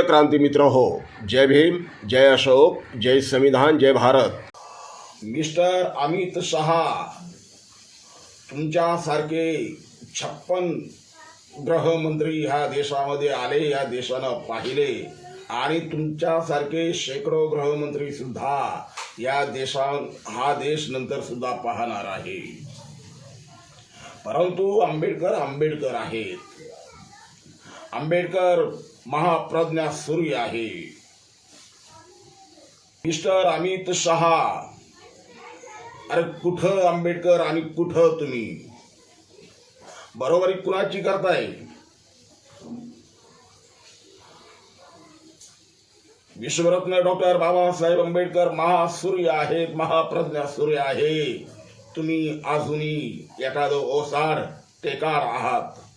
प्रिय क्रांती मित्र हो जय भीम जय अशोक जय संविधान जय भारत. मिस्टर अमित शहा तुमच्यासारखे छप्पन गृहमंत्री ह्या देशामध्ये आले या देशानं पाहिले आणि तुमच्यासारखे शेकडो गृहमंत्री सुद्धा या देशा हा देश नंतर सुद्धा पाहणार आहे. परंतु आंबेडकर आंबेडकर आहेत. आंबेडकर महाप्रज्ञा सूर्य आहे. मिस्टर अमित शहा अरे कुठं आंबेडकर आणि कुठं तुम्ही? बरोबरी कुणाची करताय? विश्वरत्न डॉक्टर बाबासाहेब आंबेडकर महासूर्य आहेत महाप्रज्ञा सूर्य आहे तुम्ही अजूनही एखादं ओसाड टेकार आहात.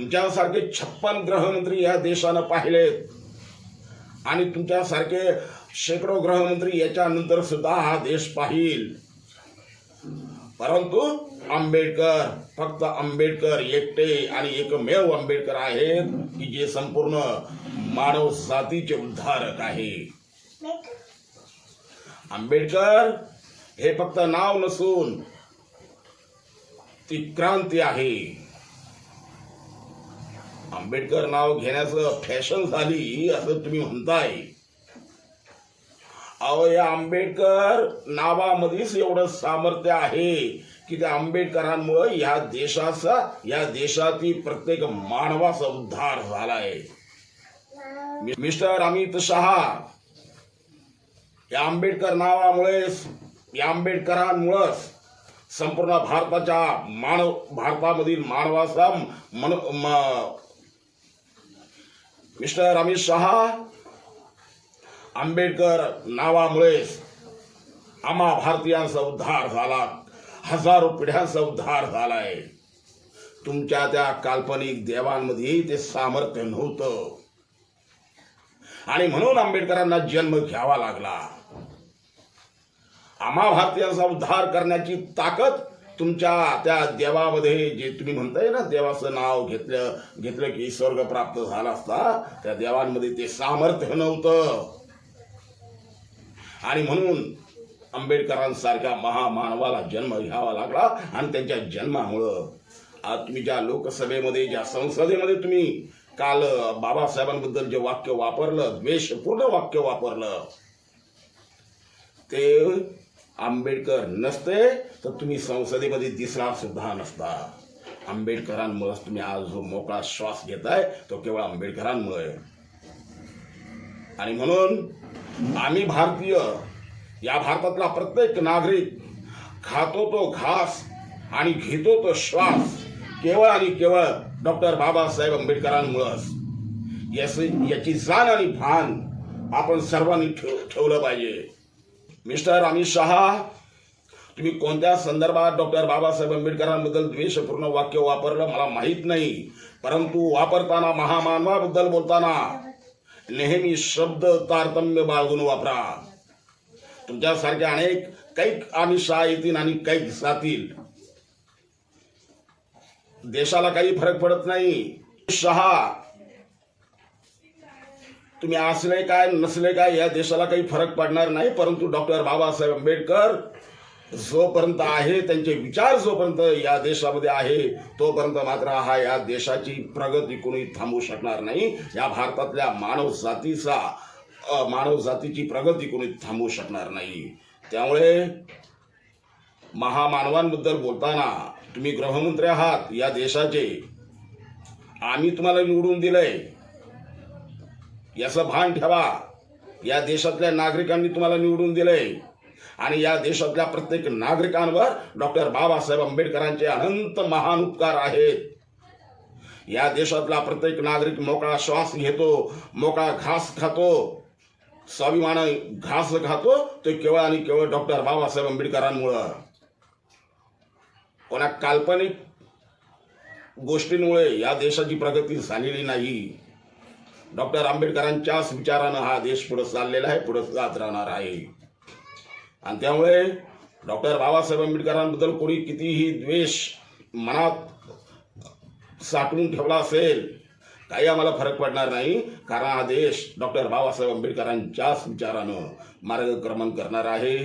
तुमच्यासारखे छप्पन ग्रहमंत्री या देशानं पाहिलेत. आणि तुमच्यासारखे शेकडो ग्रहमंत्री याच्यानंतर सुद्धा हा देश पाहिल. परंतु आंबेडकर फक्त आंबेडकर एकटे आणि एकमेव आंबेडकर आहेत की जे संपूर्ण मानव जातीचे उद्धारक आहे आंबेडकर हे फक्त नाव नसून ती क्रांती आहे. आंबेडकर नाव घेण्याचं फॅशन झाली असं तुम्ही म्हणताय. अहो या आंबेडकर नावामध्येच एवढं सामर्थ्य आहे की त्या आंबेडकरांमुळे या देशाचा या देशातील प्रत्येक मानवाचा उद्धार झालाय. मिस्टर अमित शहा या आंबेडकर नावामुळेच या आंबेडकरांमुळेच संपूर्ण भारताच्या मानव भारतामधील मानवाचा मन मिस्टर अमित शहा आंबेडकर नावामुळेच आम्हा भारतीयांचा उद्धार झाला. हजारो पिढ्यांचा उद्धार झालाय. तुमच्या त्या काल्पनिक देवांमध्ये ते सामर्थ्य नव्हतं. आणि म्हणून आंबेडकरांना जन्म घ्यावा लागला. आम्हा भारतीयांचा उद्धार करण्याची ताकद तुमच्या त्या देवामध्ये जे तुम्ही म्हणताय ना देवाचं नाव घेतलं घेतलं की स्वर्ग प्राप्त झाला असता त्या देवांमध्ये ते सामर्थ्य नव्हतं. आणि म्हणून आंबेडकरांसारख्या महामानवाला जन्म घ्यावा लागला आणि त्यांच्या जन्मामुळं आज तुम्ही ज्या लोकसभेमध्ये ज्या संसदेमध्ये तुम्ही काल बाबासाहेबांबद्दल जे वाक्य वापरलं द्वेषपूर्ण वाक्य वापरलं ते आंबेडकर नसते तर तुम्ही संसदेमध्ये दिसणार सुद्धा नसता. आंबेडकरांमुळेच तुम्ही आज जो मोकळा श्वास घेताय तो केवळ आंबेडकरांमुळे. आणि म्हणून आम्ही भारतीय या भारतातला प्रत्येक नागरिक खातो तो घास आणि घेतो तो श्वास केवळ आणि केवळ डॉक्टर बाबासाहेब आंबेडकरांमुळंच. याची याची जाण आणि भान आपण सर्वांनी ठेव ठेवलं पाहिजे. मिस्टर अमित शहा तुम्ही कोणत्या संदर्भात डॉक्टर बाबासाहेब आंबेडकरांबद्दल द्वेषपूर्ण वाक्य वापरलं मला माहीत नाही. परंतु वापरताना महामानवाबद्दल बोलताना नेहमी शब्द तारतम्य बाळगून वापरा. तुमच्यासारख्या अनेक कैक आमिषा येतील आणि कैक जातील. देशाला काही फरक पडत नाही. शहा तुम्ही असले काय नसले काय या देशाला काही फरक पडणार नाही परंतु डॉक्टर बाबासाहेब आंबेडकर जोपर्यंत आहे त्यांचे विचार जोपर्यंत या देशामध्ये आहे तोपर्यंत मात्र हा या देशाची प्रगती कोणी थांबवू शकणार नाही. या भारतातल्या मानव जातीचा मानव जातीची प्रगती कोणी थांबवू शकणार नाही. त्यामुळे महामानवांबद्दल बोलताना तुम्ही गृहमंत्री आहात या देशाचे. आम्ही तुम्हाला निवडून दिलंय. याचं भान ठेवा. या देशातल्या नागरिकांनी तुम्हाला निवडून दिलंय आणि या देशातल्या प्रत्येक नागरिकांवर डॉक्टर बाबासाहेब आंबेडकरांचे अनंत महान उपकार आहेत. या देशातला प्रत्येक नागरिक मोकळा श्वास घेतो मोकळा घास खातो. स्वाभिमान घास खातो ते केवळ आणि केवळ डॉक्टर बाबासाहेब आंबेडकरांमुळं. कोणा काल्पनिक गोष्टींमुळे या देशाची प्रगती झालेली नाही. डॉक्टर आंबेडकरांच्याच विचारानं हा देश पुढे चाललेला आहे पुढे जात राहणार आहे. आणि त्यामुळे डॉक्टर बाबासाहेब आंबेडकरांबद्दल कोणी कितीही द्वेष मनात साठवून ठेवला असेल काही आम्हाला फरक पडणार नाही कारण हा देश डॉक्टर बाबासाहेब आंबेडकरांच्याच विचारानं मार्गक्रमण करणार आहे.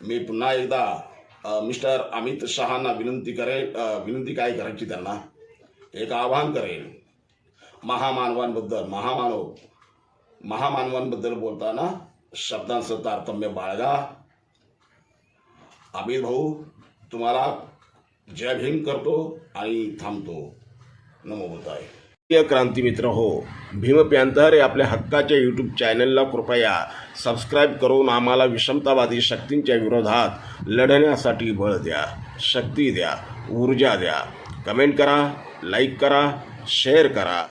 मी पुन्हा एकदा मिस्टर अमित शहांना विनंती करेल विनंती काय करायची त्यांना? एक आवाहन करेल महामानवांबद्दल महामानव महामानवांबद्दल बोलताना शब्दांचं तारतम्य बाळगा. आमिर भाऊ तुम्हाला जय भीम करतो आणि थांबतो. नमो प्रिय क्रांती मित्र हो भीम प्यांतर आपल्या हक्काच्या यूट्यूब चॅनलला कृपया सबस्क्राईब करून आम्हाला विषमतावादी शक्तींच्या विरोधात लढण्यासाठी बळ द्या शक्ती द्या ऊर्जा द्या. कमेंट करा लाईक करा शेअर करा.